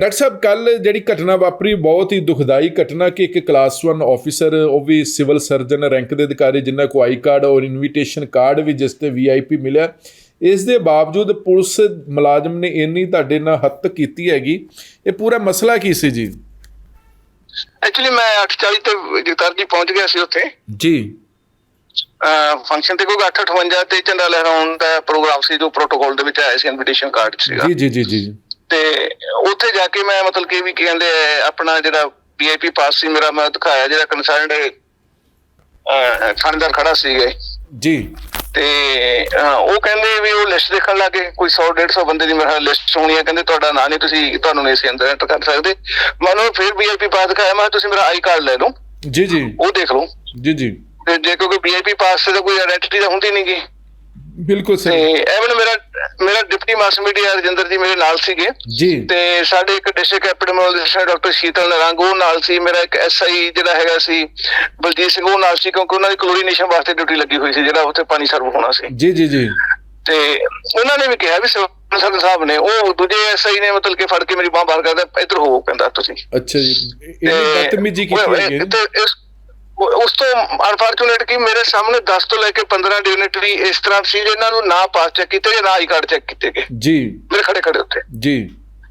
Doctor ਸਾਹਿਬ ਕੱਲ ਜਿਹੜੀ ਘਟਨਾ ਵਾਪਰੀ ਬਹੁਤ ਹੀ ਦੁਖਦਾਈ ਘਟਨਾ ਕਿ ਇੱਕ ਕਲਾਸ 1 ਆਫੀਸਰ ਉਹ ਵੀ ਸਿਵਲ ਸਰਜਨ ਰੈਂਕ ਦੇ ਅਧਿਕਾਰੀ ਜਿਨ੍ਹਾਂ ਕੋ ਆਈ ਕਾਰਡ ਔਰ ਇਨਵੀਟੇਸ਼ਨ ਕਾਰਡ ਵੀ ਜਿਸ ਤੇ ਵੀਆਈਪੀ ਮਿਲਿਆ। ਇਸ ਦੇ ਬਾਵਜੂਦ ਪੁਲਿਸ ਮੁਲਾਜ਼ਮ ਨੇ ਇੰਨੀ ਤੁਹਾਡੇ ਨਾਲ ਹੱਤ ਕੀਤੀ ਹੈਗੀ। ਇਹ ਪੂਰਾ ਮਸਲਾ ਕੀ ਸੀ ਜੀ? ਐਕਚੁਅਲੀ ਮੈਂ 8:40 ਤੇ ਜਗਤਾਰ ਜੀ ਪਹੁੰਚ ਗਿਆ ਸੀ ਉੱਥੇ। ਜੀ। ਫੰਕਸ਼ਨ ਤੇ ਕੋਈ 8:58 ਤੇ ਝੰਡਾ ਲਹਿਰਾਉਣ ਦਾ ਪ੍ਰੋਗਰਾਮ ਸੀ ਜੋ ਪ੍ਰੋਟੋਕਾਲ ਦੇ ਵਿੱਚ ਆਇਆ ਸੀ ਇਨਵੀਟੇਸ਼ਨ ਕਾਰਡ ਸੀਗਾ। ਜੀ ਜੀ ਜੀ ਜੀ। ਤੇ ਉੱਥੇ ਜਾ ਕੇ ਮੈਂ ਮਤਲਬ ਕਿ ਵੀ ਕੀ ਕਹਿੰਦੇ ਆਪਣਾ ਜਿਹੜਾ ਵੀਆਈਪੀ ਪਾਸ ਸੀ ਮੇਰਾ ਮੈਂ ਦਿਖਾਇਆ ਜਿਹੜਾ ਕੰਸਰਨਡ ਥਾਣੇਦਾਰ ਖੜਾ ਸੀਗੇ ਜੀ। ਤੇ ਉਹ ਕਹਿੰਦੇ ਵੀ ਉਹ ਲਿਸਟ ਦੇਖਣ ਲੱਗੇ ਕੋਈ 100 150 ਬੰਦੇ ਦੀ ਮੇਰਾ ਲਿਸਟ ਹੋਣੀ ਹੈ ਕਹਿੰਦੇ ਤੁਹਾਡਾ ਨਾਂ ਨਹੀਂ ਤੁਸੀਂ ਤੁਹਾਨੂੰ ਨਹੀਂ ਸੀ ਅੰਦਰ ਐਂਟਰ ਕਰ ਸਕਦੇ। ਮੈਂ ਉਹਨੂੰ ਫਿਰ ਵੀਆਈਪੀ ਪਾਸ ਦਿਖਾਇਆ ਮੈਂ ਤੁਸੀਂ ਮੇਰਾ ਆਈ ਕਾਰਡ ਲੈ ਲਓ। ਜੀ ਜੀ। ਉਹ ਦੇਖ ਲਓ। ਜੀ ਜੀ। ਤੇ ਜੇ ਕੋਈ ਵੀਆਈਪੀ ਪਾਸ ਤੇ ਕੋਈ ਆਇਡੈਂਟੀ ਤਾਂ ਹੁੰਦੀ ਨਹੀਂਗੀ ਬਿਲਕੁਲ ਸਹੀ। ਐਵਨ ਮੇਰਾ ਮੇਰਾ deputy mass media Rajinder ji ਮੇਰੇ ਨਾਲ ਸੀਗੇ। ਜੀ। ਤੇ ਸਾਡੇ ਇੱਕ district epidemiologist doctor Sheetal Narang ਉਹ ਨਾਲ ਸੀ। ਮੇਰਾ ਇੱਕ ਐਸਆਈ ਜਿਹੜਾ ਹੈਗਾ ਸੀ ਬਲਜੀਤ ਸਿੰਘ ਉਹ ਨਾਲ ਸੀ ਕਿਉਂਕਿ ਉਹਨਾਂ ਦੀ ਕਲੋਰੀਨੇਸ਼ਨ ਵਾਸਤੇ ਡਿਊਟੀ ਲੱਗੀ ਹੋਈ ਸੀ ਜਿਹੜਾ ਉੱਥੇ ਪਾਣੀ ਸਰਵ ਹੋਣਾ ਸੀ। ਜੀ ਜੀ ਜੀ। ਤੇ ਉਹਨਾਂ ਨੇ ਵੀ ਕਿਹਾ ਵੀ ਸਰਦਾਰ ਸਾਹਿਬ ਨੇ ਉਹ ਦੂਜੇ ਐਸਆਈ ਨੇ ਮਤਲਬ ਕਿ ਫੜ ਕੇ ਮੇਰੀ ਬਾਹ ਬਾਹਰ ਕਰਦਾ ਇੱਧਰ ਹੋਵੋ ਕਹਿੰਦਾ ਤੁਸੀਂ। ਅੱਛਾ ਜੀ। ਇਹ ਬਦਤਮੀਜੀ ਕੀਤੀ ਹੈ ਉਸ ਤੋਂ ਅਨਫੋਰਚੂਨੇਟ ਕਿ ਮੇਰੇ ਸਾਹਮਣੇ 10 ਤੋਂ ਲੈ ਕੇ 15 ਡਿਗਨਿਟਰੀ ਇਸ ਤਰ੍ਹਾਂ ਸੀ ਜਿਨ੍ਹਾਂ ਨੂੰ ਨਾ ਪਾਸ ਚੈੱਕ ਕੀਤੇ ਜਾਂ ਨਾ ਆਈ ਕਾਰਡ ਚੈੱਕ ਕੀਤੇ ਗਏ। ਜੀ। ਮੇਰੇ ਖੜੇ ਖੜੇ ਉੱਥੇ। ਜੀ।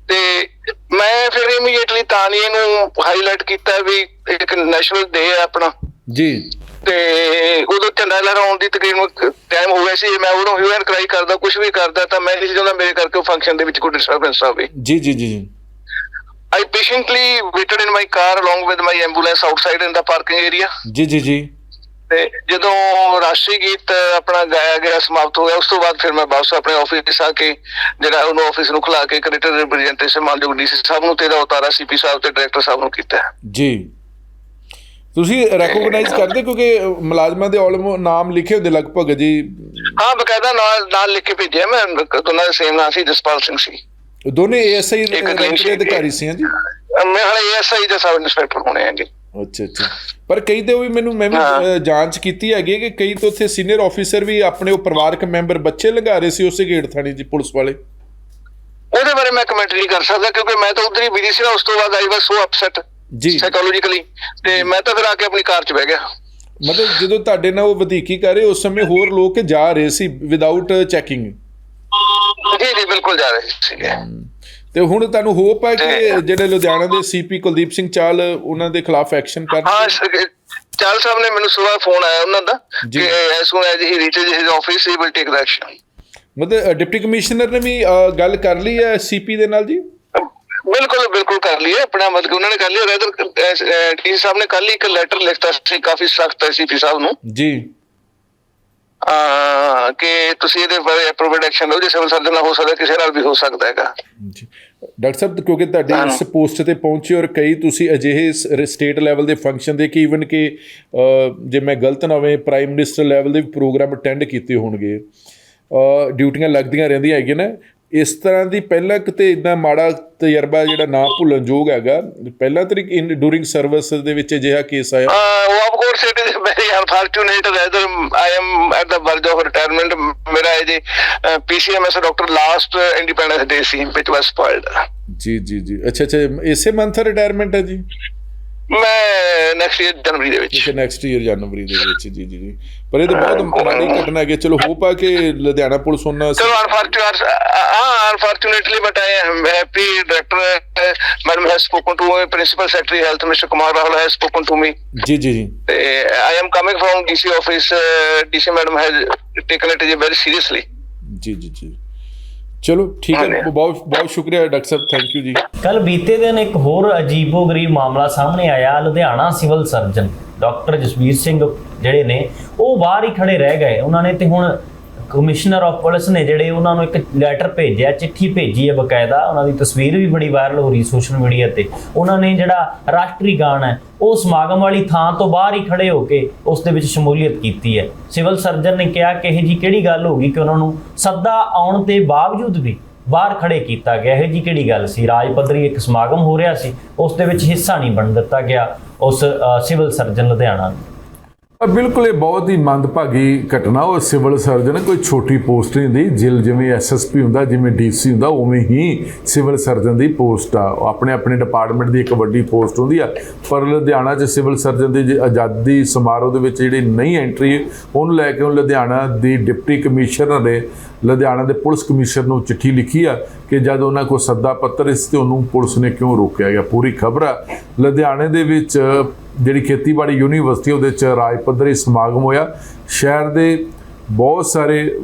ਤੇ ਮੈਂ ਫਿਰ ਇਮੀਡੀਏਟਲੀ ਤਾਂ ਨਹੀਂ ਇਹਨੂੰ ਹਾਈਲਾਈਟ ਕੀਤਾ ਵੀ ਇੱਕ ਨੈਸ਼ਨਲ ਡੇ ਹੈ ਆਪਣਾ। ਜੀ। ਤੇ ਉਦੋਂ ਝੰਡਾ ਲਹਿਰਾਉਣ ਦੀ ਤਕਰੀਬਨ ਟਾਈਮ ਹੋ ਗਿਆ ਸੀ। ਮੈਂ ਉਦੋਂ ਹਿਊਮਨ ਕਰਾਈ ਕਰਦਾ ਕੁਝ ਵੀ ਕਰਦਾ ਤਾਂ ਮੈਂ ਨਹੀਂ ਚਾਹੁੰਦਾ ਮੇਰੇ ਕਰਕੇ ਫੰਕਸ਼ਨ ਦੇ ਵਿੱਚ ਕੋਈ ਡਿਸਟਰਬੈਂਸ ਆਵੇ ਜੀ ਜੀ ਜੀ ਜੀ। I patiently waited in my car along with my ambulance outside in the parking area. ਜੀ ਜੀ ਜੀ। ਤੇ ਜਦੋਂ ਰਾਸ਼ਟਰੀ ਗੀਤ ਆਪਣਾ ਗਾਇਆ ਗਿਆ ਸਮਾਪਤ ਹੋ ਗਿਆ ਉਸ ਤੋਂ ਬਾਅਦ ਫਿਰ ਮੈਂ ਵਾਪਸ ਆਪਣੇ ਆਫਿਸ ਆ ਕੇ ਜਿਹੜਾ ਉਹਨੂੰ ਆਫਿਸ ਨੂੰ ਖੁਲਾ ਕੇ ਕ੍ਰਿਟਿਕ ਰਿਪਰੈਜ਼ੈਂਟੇਸ਼ਨ ਮਾਨਯੋਗ ਡੀਸੀ ਸਾਹਿਬ ਨੂੰ ਤੇ ਇਹਦਾ ਉਤਾਰਾ ਸੀਪੀ ਸਾਹਿਬ ਤੇ ਡਾਇਰੈਕਟਰ ਸਾਹਿਬ ਨੂੰ ਕੀਤਾ। ਜੀ। ਤੁਸੀਂ ਰੈਕੋਗਨਾਈਜ਼ ਕਰਦੇ ਕਿਉਂਕਿ ਮੁਲਾਜ਼ਮਾਂ ਦੇ ਆਲਮੋ ਨਾਮ ਲਿਖੇ ਹੁੰਦੇ ਲਗਭਗ ਜੀ। ਹਾਂ ਬਕਾਇਦਾ ਨਾਲ ਨਾਲ ਲਿਖ ਕੇ ਭੇਜਿਆ ਮੈਂ ਦੋਨਾਂ ਦਾ ਸੇਮ ਨਾਮ ਸੀ ਜਸਪਾਲ ਸਿੰਘ ਸੀ। ਦੋਨੇ clean ਦੇ ਅਧਿਕਾਰੀ ਸੀ ਹਾਂ ਜੀ ਮੈਂ ਹਾਲੇ ਐਸਆਈ ਦੇ ਸਬ ਇੰਸਪੈਕਟਰ ਹੋਣੇ ਆ ਜੀ। ਅੱਛਾ ਅੱਛਾ। ਪਰ ਕਈ ਤੇ ਉਹ ਵੀ ਮੈਨੂੰ ਮੈਂ ਵੀ ਜਾਂਚ ਕੀਤੀ ਹੈਗੀ ਕਿ ਕਈ ਤੋਂ ਉੱਥੇ ਸੀਨੀਅਰ ਆਫੀਸਰ ਵੀ ਆਪਣੇ ਉਹ ਪਰਿਵਾਰਕ ਮੈਂਬਰ ਬੱਚੇ ਲੰਘਾ ਰਹੇ ਸੀ ਉਸੇ ਗੇਟ ਥਾਣੀ ਜੀ ਪੁਲਿਸ ਵਾਲੇ। ਉਹਦੇ ਬਾਰੇ ਮੈਂ ਕਮੈਂਟ ਨਹੀਂ ਕਰ ਸਕਦਾ ਕਿਉਂਕਿ ਮੈਂ ਤਾਂ ਉਧਰ ਹੀ ਬਿਜ਼ੀ ਸੀ ਉਸ ਤੋਂ ਬਾਅਦ ਆਈ ਵਾਸ ਸੋ ਅਪਸੈਟ ਜੀ। ਸਾਈਕੋਲੋਜੀਕਲੀ ਤੇ ਮੈਂ ਤਾਂ ਫਿਰ ਆ ਕੇ ਆਪਣੀ ਕਾਰ 'ਚ ਬਹਿ ਗਿਆ। ਮਤਲਬ ਜਦੋਂ ਤੁਹਾਡੇ ਨਾਲ ਉਹ ਵਧੀਕੀ ਕਰ ਰਹੇ ਉਸ ਸਮੇਂ ਹੋਰ ਲੋਕ ਜਾ ਰਹੇ ਸੀ ਵਿਦਆਊਟ ਚੈਕਿੰਗ ਜੀ ਜੀ ਬਿਲਕੁਲ ਜਾ ਰਹੇ ਸੀਗੇ ਤੇ ਹੁਣ ਤੁਹਾਨੂੰ ਹੋਪ ਹੈ ਕਿ ਜਿਹੜੇ ਲੁਧਿਆਣਾ ਦੇ ਸੀਪੀ ਕੁਲਦੀਪ ਸਿੰਘ ਚਾਲ ਉਹਨਾਂ ਦੇ ਖਿਲਾਫ ਐਕਸ਼ਨ ਹਾਂ ਕਰਨ ਸ- ਚਾਲ ਸਾਹਿਬ ਨੇ ਮੈਨੂੰ ਸਵੇਰ ਫੋਨ ਆਇਆ ਉਹਨਾਂ ਦਾ। ਕਿ as soon as he reaches his office he will take the action ਮਤਲਬ ਡਿਪਟੀ ਕਮਿਸ਼ਨਰ ਨੇ ਵੀ ਗੱਲ ਕਰ ਲਈ ਹੈ ਸੀਪੀ ਦੇ ਨਾਲ ਜੀ? ਬਿਲਕੁਲ ਬਿਲਕੁਲ ਕਰ ਲਈ ਆਪਣਾ ਮਤਲਬ ਉਹਨਾਂ ਨੇ ਕਰ ਲਿਆ। ਰੈਦਰ ਡੀ ਸਾਹਿਬ ਨੇ ਕੱਲ ਹੀ ਇੱਕ ਲੈਟਰ ਲਿਖਤਾ ਸੀ ਕਾਫੀ ਸਖਤ ਸੀਪੀ ਸਾਹਿਬ ਨੂੰ। ਜੀ। ਕਿ ਤੁਸੀਂ ਇਹਦੇ ਬਾਰੇ ਐਕਸ਼ਨ ਲਓ ਜੇ ਸਿਵਲ ਸਰਜਨ ਨਾਲ ਹੋ ਸਕਦਾ ਕਿਸੇ ਨਾਲ ਵੀ ਹੋ ਸਕਦਾ ਹੈਗਾ। ਜੀ। ਡਾਕਟਰ ਸਾਹਿਬ ਕਿਉਂਕਿ ਤੁਹਾਡੀ। ਇਸ ਪੋਸਟ ਤੇ ਪਹੁੰਚੇ ਔਰ ਕਈ ਤੁਸੀਂ ਅਜਿਹੇ ਸਟੇਟ ਲੈਵਲ ਦੇ ਫੰਕਸ਼ਨ ਦੇ ਕਿ ਈਵਨ ਕਿ ਜੇ ਮੈਂ ਗਲਤ ਨਾ ਹੋਵੇ ਪ੍ਰਾਈਮ ਮਿਨਿਸਟਰ ਲੈਵਲ ਦੇ ਪ੍ਰੋਗਰਾਮ ਅਟੈਂਡ ਕੀਤੇ ਹੋਣਗੇ। ਡਿਊਟੀਆਂ ਲੱਗਦੀਆਂ ਰਹਿੰਦੀਆਂ ਹੈਗੀਆਂ ਨੇ। ਇਸ ਤਰ੍ਹਾਂ ਦੀ ਪਹਿਲਾਂ ਕਿਤੇ ਇਦਾਂ ਮਾੜਾ ਤਜਰਬਾ ਜਿਹੜਾ ਨਾ ਭੁੱਲਣ ਯੋਗ ਹੈਗਾ। ਪਹਿਲਾਂ ਤਰੀਕ ਇਨ ਡੂਰਿੰਗ ਸਰਵਿਸ ਦੇ ਵਿੱਚ ਅਜਿਹਾ ਕੇਸ ਆਇਆ। of course, it is very unfortunate. Rather, I am at the verge of retirement. ਮੇਰਾ ਇਹ ਜੀ PCMS doctor last independence day C which was spoiled. ਜੀ ਜੀ ਜੀ। ਅੱਛਾ ਅੱਛਾ। ਇਸੇ ਮੰਥ ਰਿਟਾਇਰਮੈਂਟ ਹੈ ਜੀ? ਮੈਂ ਨੈਕਸਟ ਈਅਰ ਜਨਵਰੀ ਦੇ ਵਿੱਚ। ਨੈਕਸਟ ਈਅਰ ਜਨਵਰੀ ਦੇ ਵਿੱਚ। ਜੀ ਜੀ ਜੀ। ਪਰ ਇਹ ਤਾਂ ਬਹੁਤ ਮਾੜੀ ਘਟਨਾ ਹੈ। ਕਿ ਚਲੋ ਹੋਪ ਆ ਕਿ ਲੁਧਿਆਣਾ ਪੁਲਿਸ ਉਹਨਾਂ ਚਲੋ ਅਨਫੋਰਚੂਨੇਟ ਹਾਂ unfortunately but I am happy director madam has spoken to my principal secretary health mister Kumar Rahul has spoken to me ਜੀ ਜੀ ਜੀ। I am coming from DC office DC madam has taken it very seriously ਜੀ ਜੀ ਜੀ। ਚਲੋ ਠੀਕ ਹੈ। ਬਹੁਤ ਬਹੁਤ ਸ਼ੁਕਰੀਆ ਡਾਕਟਰ ਸਾਹਿਬ। ਥੈਂਕ ਯੂ ਜੀ। ਕੱਲ ਬੀਤੇ ਦਿਨ ਇੱਕ ਹੋਰ ਅਜੀਬੋ-ਗਰੀਬ ਮਾਮਲਾ ਸਾਹਮਣੇ ਆਇਆ। Ludhiana civil surgeon doctor Jasvir Singh ਜਿਹੜੇ ਨੇ ਉਹ ਬਾਹਰ ਹੀ ਖੜੇ ਰਹਿ ਗਏ। ਉਹਨਾਂ ਨੇ ਤੇ ਹੁਣ ਕਮਿਸ਼ਨਰ ਆਫ ਪੁਲਿਸ ਨੇ ਜਿਹੜੇ ਉਹਨਾਂ ਨੂੰ ਇੱਕ ਲੈਟਰ ਭੇਜਿਆ, ਚਿੱਠੀ ਭੇਜੀ ਹੈ ਬਕਾਇਦਾ। ਉਹਨਾਂ ਦੀ ਤਸਵੀਰ ਵੀ ਬੜੀ ਵਾਇਰਲ ਹੋ ਰਹੀ ਸੋਸ਼ਲ ਮੀਡੀਆ ਤੇ। ਉਹਨਾਂ ਨੇ ਜਿਹੜਾ ਰਾਸ਼ਟਰੀ ਗਾਣ ਹੈ, ਉਹ ਸਮਾਗਮ ਵਾਲੀ ਥਾਂ ਤੋਂ ਬਾਹਰ ਹੀ ਖੜੇ ਹੋ ਕੇ ਉਸ ਦੇ ਵਿੱਚ ਸ਼ਮੂਲੀਅਤ ਕੀਤੀ ਹੈ। ਸਿਵਲ ਸਰਜਨ ਨੇ ਕਿਹਾ ਕਿ ਇਹ ਜੀ ਕਿਹੜੀ ਗੱਲ ਹੋ ਗਈ ਕਿ ਉਹਨਾਂ ਨੂੰ ਸੱਦਾ ਆਉਣ ਦੇ ਬਾਵਜੂਦ ਵੀ ਬਾਹਰ ਖੜੇ ਕੀਤਾ ਗਿਆ। ਇਹ ਜੀ ਕਿਹੜੀ ਗੱਲ ਸੀ? ਰਾਜ ਪੱਧਰੀ ਇੱਕ ਸਮਾਗਮ ਹੋ ਰਿਹਾ ਸੀ, ਉਸ ਦੇ ਵਿੱਚ ਹਿੱਸਾ ਨਹੀਂ ਬਣ ਦਿੱਤਾ ਗਿਆ ਉਸ ਸਿਵਲ ਸਰਜਨ ਲੁਧਿਆਣਾ ਨੂੰ। ਬਿਲਕੁਲ ਇਹ ਬਹੁਤ ਹੀ ਮੰਦਭਾਗੀ ਘਟਨਾ, ਉਹ ਸਿਵਲ ਸਰਜਨ, ਕੋਈ ਛੋਟੀ ਪੋਸਟ ਨਹੀਂ ਹੁੰਦੀ, ਜਿਲ ਜਿਵੇਂ ਐਸਐਸਪੀ ਹੁੰਦਾ, ਜਿਵੇਂ ਡੀਸੀ ਹੁੰਦਾ, ਉਵੇਂ ਹੀ ਸਿਵਲ ਸਰਜਨ ਦੀ ਪੋਸਟ ਆ। ਉਹ ਆਪਣੇ ਆਪਣੇ ਡਿਪਾਰਟਮੈਂਟ ਦੀ ਇੱਕ ਵੱਡੀ ਪੋਸਟ ਹੁੰਦੀ ਆ। ਪਰ ਲੁਧਿਆਣਾ 'ਚ ਸਿਵਲ ਸਰਜਨ ਦੀ ਜੇ, ਆਜ਼ਾਦੀ ਸਮਾਰੋਹ ਦੇ ਵਿੱਚ ਜਿਹੜੀ ਨਹੀਂ ਐਂਟਰੀ, ਉਹਨੂੰ ਲੈ ਕੇ ਉਹ ਲੁਧਿਆਣਾ ਦੀ ਡਿਪਟੀ ਕਮਿਸ਼ਨਰ ਨੇ, ਲੁਧਿਆਣਾ ਦੇ ਪੁਲਿਸ ਕਮਿਸ਼ਨਰ ਨੂੰ ਚਿੱਠੀ ਲਿਖੀ ਆ ਕਿ ਜਦ ਉਹਨਾਂ ਕੋਲ ਸੱਦਾ ਪੱਤਰ ਇਸ ਤੇ ਉਹਨੂੰ ਪੁਲਿਸ ਨੇ ਕਿਉਂ ਰੋਕਿਆ ਗਿਆ? ਪੂਰੀ ਖਬਰ ਆ। ਲੁਧਿਆਣੇ ਦੇ ਵਿੱਚ ਜਿਹੜੀ ਖੇਤੀਬਾੜੀ ਯੂਨੀਵਰਸਿਟੀ ਉਹਦੇ ਚ ਰਾਜ ਪੱਧਰੀ ਸਮਾਗਮ ਹੋਇਆ। ਸ਼ਹਿਰ ਦੇ ਬਹੁਤ ਸਾਰੇ,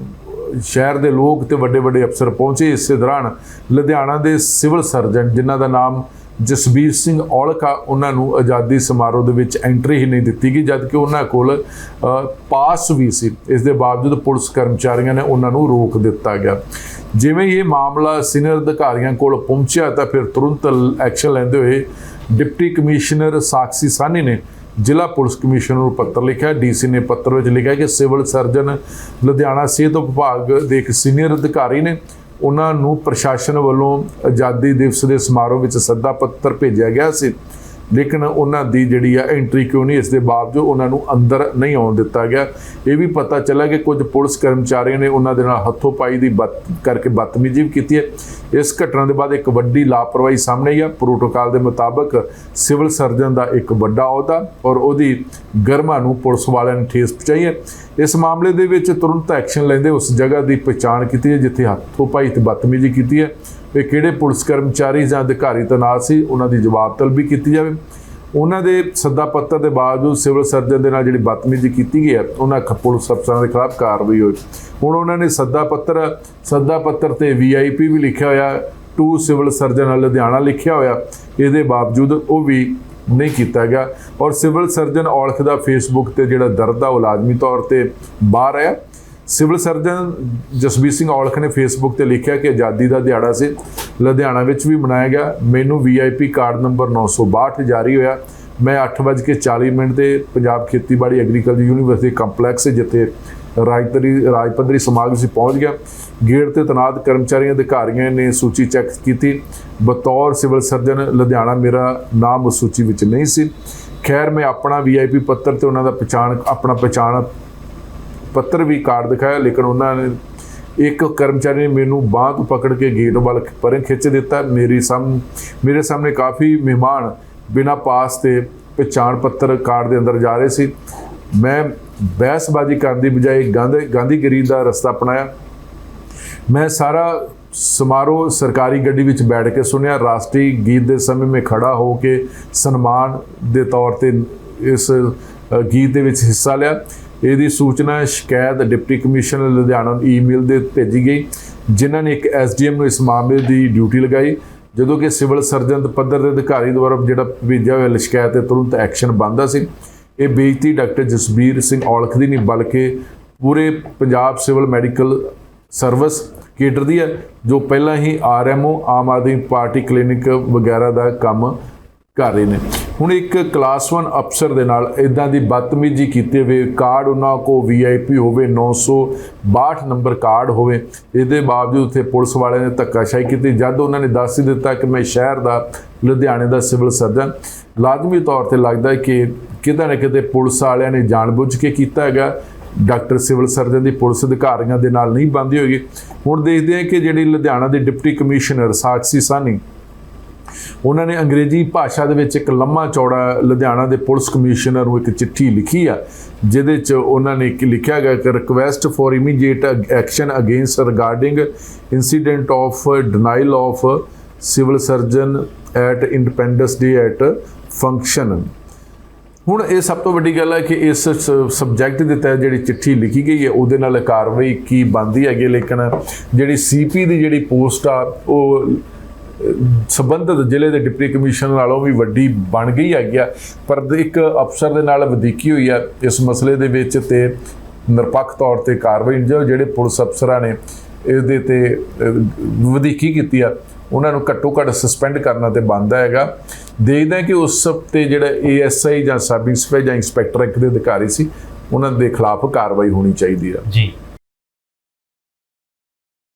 ਸ਼ਹਿਰ ਦੇ ਲੋਕ ਤੇ ਵੱਡੇ ਵੱਡੇ ਅਫਸਰ ਪਹੁੰਚੇ ਇਸੇ ਦੌਰਾਨ। ਲੁਧਿਆਣਾ ਦੇ ਸਿਵਲ ਸਰਜਨ, ਜਿਨ੍ਹਾਂ ਦਾ ਨਾਮ ਜਸਬੀਰ ਸਿੰਘ ਔਲਖ ਆ, ਉਹਨਾਂ ਨੂੰ ਆਜ਼ਾਦੀ ਸਮਾਰੋਹ ਦੇ ਵਿੱਚ ਐਂਟਰੀ ਹੀ ਨਹੀਂ ਦਿੱਤੀ ਗਈ ਜਦ ਕਿ ਉਹਨਾਂ ਕੋਲ ਪਾਸ ਵੀ ਸੀ। ਇਸ ਦੇ ਬਾਵਜੂਦ ਪੁਲਿਸ ਕਰਮਚਾਰੀਆਂ ਨੇ ਉਹਨਾਂ ਨੂੰ ਰੋਕ ਦਿੱਤਾ ਗਿਆ। ਜਿਵੇਂ ਇਹ ਮਾਮਲਾ ਸੀਨੀਅਰ ਅਧਿਕਾਰੀਆਂ ਕੋਲ ਪਹੁੰਚਿਆ, ਤਾਂ ਫਿਰ ਤੁਰੰਤ ਐਕਸ਼ਨ ਲੈਂਦੇ ਹੋਏ ਡਿਪਟੀ ਕਮਿਸ਼ਨਰ ਸਾਕਸ਼ੀ ਸਾਨੀ ਨੇ ਜ਼ਿਲ੍ਹਾ ਪੁਲਿਸ ਕਮਿਸ਼ਨਰ ਨੂੰ ਪੱਤਰ ਲਿਖਿਆ। ਡੀਸੀ ਨੇ ਪੱਤਰ ਵਿੱਚ ਲਿਖਿਆ ਕਿ ਸਿਵਲ ਸਰਜਨ ਲੁਧਿਆਣਾ ਸਿਹਤ ਵਿਭਾਗ ਦੇ ਇੱਕ ਸੀਨੀਅਰ ਅਧਿਕਾਰੀ ਨੇ ਉਹਨਾਂ ਨੂੰ ਪ੍ਰਸ਼ਾਸਨ ਵੱਲੋਂ ਆਜ਼ਾਦੀ ਦਿਵਸ ਦੇ ਸਮਾਰੋਹ ਵਿੱਚ ਸੱਦਾ ਪੱਤਰ ਭੇਜਿਆ ਗਿਆ ਸੀ। ਲੇਕਿਨ ਉਹਨਾਂ ਦੀ ਜਿਹੜੀ ਆ ਐਂਟਰੀ ਕਿਉਂ ਨਹੀਂ, ਇਸ ਦੇ ਬਾਵਜੂਦ ਉਹਨਾਂ ਨੂੰ ਅੰਦਰ ਨਹੀਂ ਆਉਣ ਦਿੱਤਾ ਗਿਆ। ਇਹ ਵੀ ਪਤਾ ਚੱਲਾ ਕਿ ਕੁਝ ਪੁਲਿਸ ਕਰਮਚਾਰੀਆਂ ਨੇ ਉਹਨਾਂ ਦੇ ਨਾਲ ਹੱਥੋਂ ਪਾਈ ਦੀ ਬਤ, ਕਰਕੇ ਬਦਤਮੀਜ਼ੀ ਵੀ ਕੀਤੀ ਹੈ। ਇਸ ਘਟਨਾ ਦੇ ਬਾਅਦ ਇੱਕ ਵੱਡੀ ਲਾਪਰਵਾਹੀ ਸਾਹਮਣੇ ਆਈ ਆ। ਪ੍ਰੋਟੋਕਾਲ ਦੇ ਮੁਤਾਬਕ ਸਿਵਲ ਸਰਜਨ ਦਾ ਇੱਕ ਵੱਡਾ ਅਹੁਦਾ ਔਰ ਉਹਦੀ ਗਰਮਾ ਨੂੰ ਪੁਲਿਸ ਵਾਲਿਆਂ ਨੇ ਠੇਸ ਪਹੁੰਚਾਈ ਹੈ। ਇਸ ਮਾਮਲੇ ਦੇ ਵਿੱਚ ਤੁਰੰਤ ਐਕਸ਼ਨ ਲੈਂਦੇ ਉਸ ਜਗ੍ਹਾ ਦੀ ਪਛਾਣ ਕੀਤੀ ਹੈ, ਜਿੱਥੇ ਹੱਥੋਂ ਪਾਈ ਤੇ ਬਦਤਮੀਜ਼ੀ ਕੀਤੀ ਹੈ। ਇਹ ਕਿਹੜੇ ਪੁਲਿਸ ਕਰਮਚਾਰੀ ਜਾਂ ਅਧਿਕਾਰੀ ਤੈਨਾਤ ਸੀ, ਉਹਨਾਂ ਦੀ ਜਵਾਬ ਤਲਬੀ ਕੀਤੀ ਜਾਵੇ। ਉਹਨਾਂ ਦੇ ਸੱਦਾ ਪੱਤਰ ਦੇ ਬਾਵਜੂਦ ਸਿਵਲ ਸਰਜਨ ਦੇ ਨਾਲ ਜਿਹੜੀ ਬਦਤਮੀਜ਼ੀ ਕੀਤੀ ਗਈ ਹੈ, ਉਹਨਾਂ ਖ- ਪੁਲਿਸ ਅਫਸਰਾਂ ਦੇ ਖਿਲਾਫ ਕਾਰਵਾਈ ਹੋਈ। ਹੁਣ ਉਹਨਾਂ ਨੇ ਸੱਦਾ ਪੱਤਰ ਸੱਦਾ ਪੱਤਰ ਤੇ ਵੀਆਈਪੀ ਵੀ ਲਿਖਿਆ ਹੋਇਆ ਟੂ ਸਿਵਲ ਸਰਜਨ ਲੁਧਿਆਣਾ ਲਿਖਿਆ ਹੋਇਆ। ਇਹਦੇ ਬਾਵਜੂਦ ਉਹ ਵੀ ਨਹੀਂ ਕੀਤਾ ਗਿਆ। ਔਰ ਸਿਵਲ ਸਰਜਨ ਔਲਖ ਦਾ ਫੇਸਬੁੱਕ ਤੇ ਜਿਹੜਾ ਦਰਦ ਆ, ਉਹ ਲਾਜ਼ਮੀ ਤੌਰ ਤੇ ਬਾਹਰ ਆਇਆ। ਸਿਵਲ ਸਰਜਨ ਜਸਬੀਰ ਸਿੰਘ ਔਲਖ ਨੇ ਫੇਸਬੁੱਕ ਤੇ ਲਿਖਿਆ ਕਿ ਆਜ਼ਾਦੀ ਦਾ ਦਿਹਾੜਾ ਸੀ। ਲੁਧਿਆਣਾ ਵਿੱਚ ਵੀ ਮਨਾਇਆ ਗਿਆ। ਮੈਨੂੰ ਵੀਆਈਪੀ ਕਾਰਡ ਨੰਬਰ 962 ਜਾਰੀ ਹੋਇਆ। ਮੈਂ 8:40 ਮਿੰਟ ਤੇ ਪੰਜਾਬ ਖੇਤੀਬਾੜੀ ਐਗਰੀਕਲਚਰ ਯੂਨੀਵਰਸਿਟੀ ਕੰਪਲੈਕਸ ਜਿੱਥੇ ਰਾਜਪੱਧਰੀ ਰਾਜਪੱਧਰੀ ਸਮਾਗਮ ਸੀ ਪਹੁੰਚ ਗਿਆ। ਗੇਟ ਤੇ ਤਨਾਤ ਕਰਮਚਾਰੀਆਂ ਅਧਿਕਾਰੀਆਂ ਨੇ ਸੂਚੀ ਚੈੱਕ ਕੀਤੀ। ਬਤੌਰ ਸਿਵਲ ਸਰਜਨ ਲੁਧਿਆਣਾ ਮੇਰਾ ਨਾਮ ਉਸ ਸੂਚੀ ਵਿੱਚ ਨਹੀਂ ਸੀ। ਖੈਰ, ਮੈਂ ਆਪਣਾ ਵੀਆਈਪੀ ਪੱਤਰ ਤੇ ਉਹਨਾਂ ਦਾ ਪਛਾਣ, ਆਪਣਾ ਪਛਾਣ ਪੱਤਰ ਵੀ ਕਾਰਡ ਦਿਖਾਇਆ, ਲੇਕਿਨ ਉਹਨਾਂ ਨੇ ਇੱਕ ਕਰਮਚਾਰੀ ਨੇ ਮੈਨੂੰ ਬਾਂਹ ਤੋਂ ਪਕੜ ਕੇ ਗੇਟ ਵੱਲ ਪਰੇ ਖਿੱਚ ਦਿੱਤਾ। ਮੇਰੀ ਸਾਹਮ, ਮੇਰੇ ਸਾਹਮਣੇ ਕਾਫੀ ਮਹਿਮਾਨ ਬਿਨਾਂ ਪਾਸ ਤੇ ਪਛਾਣ ਪੱਤਰ ਕਾਰਡ ਦੇ ਅੰਦਰ ਜਾ ਰਹੇ ਸੀ। ਮੈਂ ਬਹਿਸਬਾਜ਼ੀ ਕਰਨ ਦੀ ਬਜਾਏ ਗਾਂਧੀ, ਗਾਂਧੀਗਿਰੀ ਦਾ ਰਸਤਾ ਅਪਣਾਇਆ। ਮੈਂ ਸਾਰਾ ਸਮਾਰੋਹ ਸਰਕਾਰੀ ਗੱਡੀ ਵਿੱਚ ਬੈਠ ਕੇ ਸੁਣਿਆ। ਰਾਸ਼ਟਰੀ ਗੀਤ ਦੇ ਸਮੇਂ ਮੈਂ ਖੜਾ ਹੋ ਕੇ ਸਨਮਾਨ ਦੇ ਤੌਰ ਤੇ ਇਸ ਗੀਤ ਦੇ ਵਿੱਚ ਹਿੱਸਾ ਲਿਆ। ਇਹਦੀ ਸੂਚਨਾ ਸ਼ਿਕਾਇਤ ਡਿਪਟੀ ਕਮਿਸ਼ਨਰ ਲੁਧਿਆਣਾ ਨੂੰ ਈਮੇਲ ਦੇ ਭੇਜੀ ਗਈ, ਜਿਨ੍ਹਾਂ ਨੇ ਇੱਕ ਐਸਡੀਐਮ ਨੂੰ ਇਸ ਮਾਮਲੇ ਦੀ ਡਿਊਟੀ ਲਗਾਈ, ਜਦੋਂ ਕਿ ਸਿਵਲ ਸਰਜਨ ਪੱਧਰ ਦੇ ਅਧਿਕਾਰੀ ਦੁਆਰਾ ਜਿਹੜਾ ਭੇਜਿਆ ਹੋਇਆ ਸ਼ਿਕਾਇਤ ਤੇ ਤੁਰੰਤ ਐਕਸ਼ਨ ਬਣਦਾ ਸੀ। ਇਹ ਬੇਇੱਜ਼ਤੀ ਡਾਕਟਰ ਜਸਬੀਰ ਸਿੰਘ ਔਲਖ ਦੀ ਨਹੀਂ, ਬਲਕਿ ਪੂਰੇ Punjab civil medical service cadre ਦੀ ਹੈ, ਜੋ ਪਹਿਲਾਂ ਹੀ ਆਰਐਮਓ, ਆਮ ਆਦਮੀ ਪਾਰਟੀ ਕਲੀਨਿਕ ਵਗੈਰਾ ਦਾ ਕੰਮ ਕਰ ਰਹੇ ਨੇ। ਹੁਣ ਇੱਕ ਕਲਾਸ 1 ਅਫਸਰ ਦੇ ਨਾਲ ਇਦਾਂ ਦੀ ਬਦਤਮੀਜ਼ੀ ਕੀਤੇ ਹੋਏ ਕਾਰਡ ਉਹਨਾਂ ਕੋ ਵੀਆਈਪੀ ਹੋਵੇ 962 ਨੰਬਰ ਕਾਰਡ ਹੋਵੇ, ਇਹਦੇ ਬਾਵਜੂਦ ਉੱਥੇ ਪੁਲਿਸ ਵਾਲਿਆਂ ਨੇ ਧੱਕਾਸ਼ਾਹੀ ਕੀਤੀ। ਜਦ ਉਹਨਾਂ ਨੇ ਦੱਸ ਹੀ ਦਿੱਤਾ ਕਿ ਮੈਂ ਸ਼ਹਿਰ ਦਾ ਲੁਧਿਆਣੇ ਦਾ ਸਿਵਲ ਸਰਜਨ, ਲਾਜ਼ਮੀ ਤੌਰ ਤੇ ਲੱਗਦਾ ਹੈ ਕਿ ਕਿਤੇ ਨਾ ਕਿਤੇ ਪੁਲਿਸ ਵਾਲਿਆਂ ਨੇ ਜਾਣਬੁੱਝ ਕੇ ਕੀਤਾ ਹੈਗਾ। ਡਾਕਟਰ ਸਿਵਲ ਸਰਜਨ ਦੀ ਪੁਲਿਸ ਅਧਿਕਾਰੀਆਂ ਦੇ ਨਾਲ ਨਹੀਂ ਬੰਦੀ ਹੋਏਗੀ। ਹੁਣ ਦੇਖਦੇ ਹਾਂ ਕਿ ਜਿਹੜੀ ਲੁਧਿਆਣਾ ਦੇ ਡਿਪਟੀ ਕਮਿਸ਼ਨਰ ਸਾਕਸ਼ੀ ਸਾਨੀ ਉਹਨਾਂ ਨੇ ਅੰਗਰੇਜ਼ੀ ਭਾਸ਼ਾ ਦੇ ਵਿੱਚ ਇੱਕ ਲੰਮਾ ਚੌੜਾ ਲੁਧਿਆਣਾ ਦੇ ਪੁਲਿਸ ਕਮਿਸ਼ਨਰ ਨੂੰ ਇੱਕ ਚਿੱਠੀ ਲਿਖੀ ਆ, ਜਿਹਦੇ 'ਚ ਉਹਨਾਂ ਨੇ ਇੱਕ ਲਿਖਿਆ ਗਿਆ ਕਿ request for immediate action against regarding incident of denial of civil surgeon at independence day at function ਹੁਣ ਇਹ ਸਭ ਤੋਂ ਵੱਡੀ ਗੱਲ ਹੈ ਕਿ ਇਸ ਸਬਜੈਕਟ ਦੇ ਤਹਿਤ ਜਿਹੜੀ ਚਿੱਠੀ ਲਿਖੀ ਗਈ ਹੈ, ਉਹਦੇ ਨਾਲ ਕਾਰਵਾਈ ਕੀ ਬੰਦੀ ਹੈਗੀ ਲੇਕਿਨ ਜਿਹੜੀ ਸੀਪੀ ਦੀ ਜਿਹੜੀ ਪੋਸਟ ਆ, ਉਹ ਸੰਬੰਧਿਤ ਜ਼ਿਲ੍ਹੇ ਦੇ ਡਿਪਟੀ ਕਮਿਸ਼ਨਰ ਨਾਲੋਂ ਵੀ ਵੱਡੀ ਬਣ ਗਈ ਹੈਗੀ ਆ, ਪਰ ਇੱਕ ਅਫਸਰ ਦੇ ਨਾਲ ਵਧੀਕੀ ਹੋਈ ਆ, ਇਸ ਮਸਲੇ ਦੇ ਵਿੱਚ ਤੇ ਨਿਰਪੱਖ ਤੌਰ ਤੇ ਕਾਰਵਾਈ ਜਿਹੜੇ ਪੁਲਿਸ ਅਫਸਰਾਂ ਨੇ ਇਹਦੇ ਤੇ ਵਧੀਕੀ ਕੀਤੀ ਆ, ਉਹਨਾਂ ਨੂੰ ਘੱਟੋ ਘੱਟ ਸਸਪੈਂਡ ਕਰਨਾ ਤੇ ਬੰਦਾ ਹੈਗਾ। ਦੇਖਦੇ ਹਾਂ ਕਿ ਉਸ ਤੇ ਜਿਹੜਾ ਏਐਸਆਈ ਜਾਂ ਸਬ ਇੰਸਪੈਕਟਰ ਜਾਂ ਇੰਸਪੈਕਟਰ ਇੱਕ ਦੇ ਅਧਿਕਾਰੀ ਸੀ, ਉਹਨਾਂ ਦੇ ਖਿਲਾਫ ਕਾਰਵਾਈ ਹੋਣੀ ਚਾਹੀਦੀ ਆ। ਜੀ।